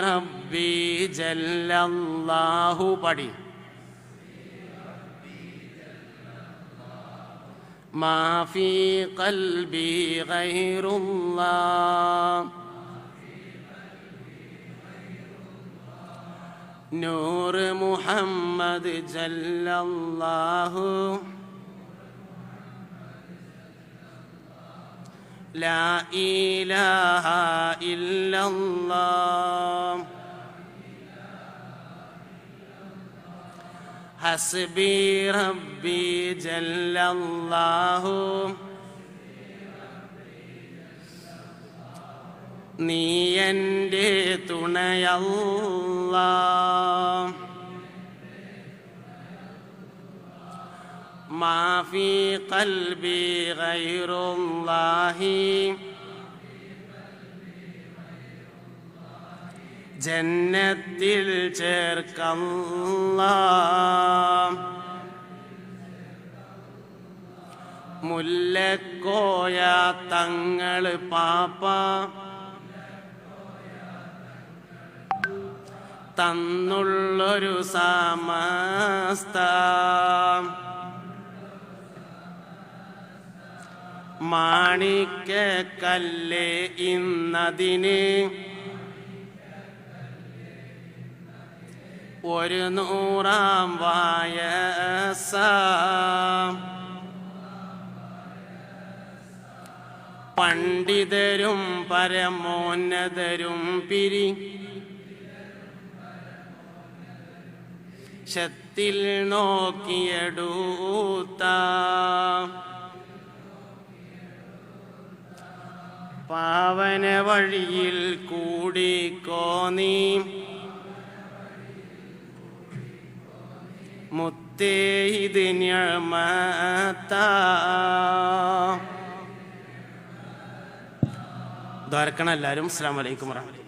ربي جل الله بدي ما في قلبي غير الله نور محمد جل الله لا إله إلا الله حسبي ربي جل الله നീ എൻ്റെ തുണയല്ല മാഫി غير الله. ജന്നത്തിൽ ചേർക്കല്ല. മുല്ലക്കോയ തങ്ങൾ പാപ്പ. തന്നുള്ളൊരു സമസ്ത. മാണിക്ക കല്ലേ ഇന്നതിന് ഒരു നൂറാം വായസ പണ്ഡിതരും പരമോന്നതരും പിരി ശത്തിൽ നോക്കിയെടുത്ത. പാവന വഴിയിൽ കൂടിക്കോ നീ മുത്തേ ഇത് എല്ലാവരും അസ്സാം വലൈക്കും വറഹമത്തുള്ളാഹി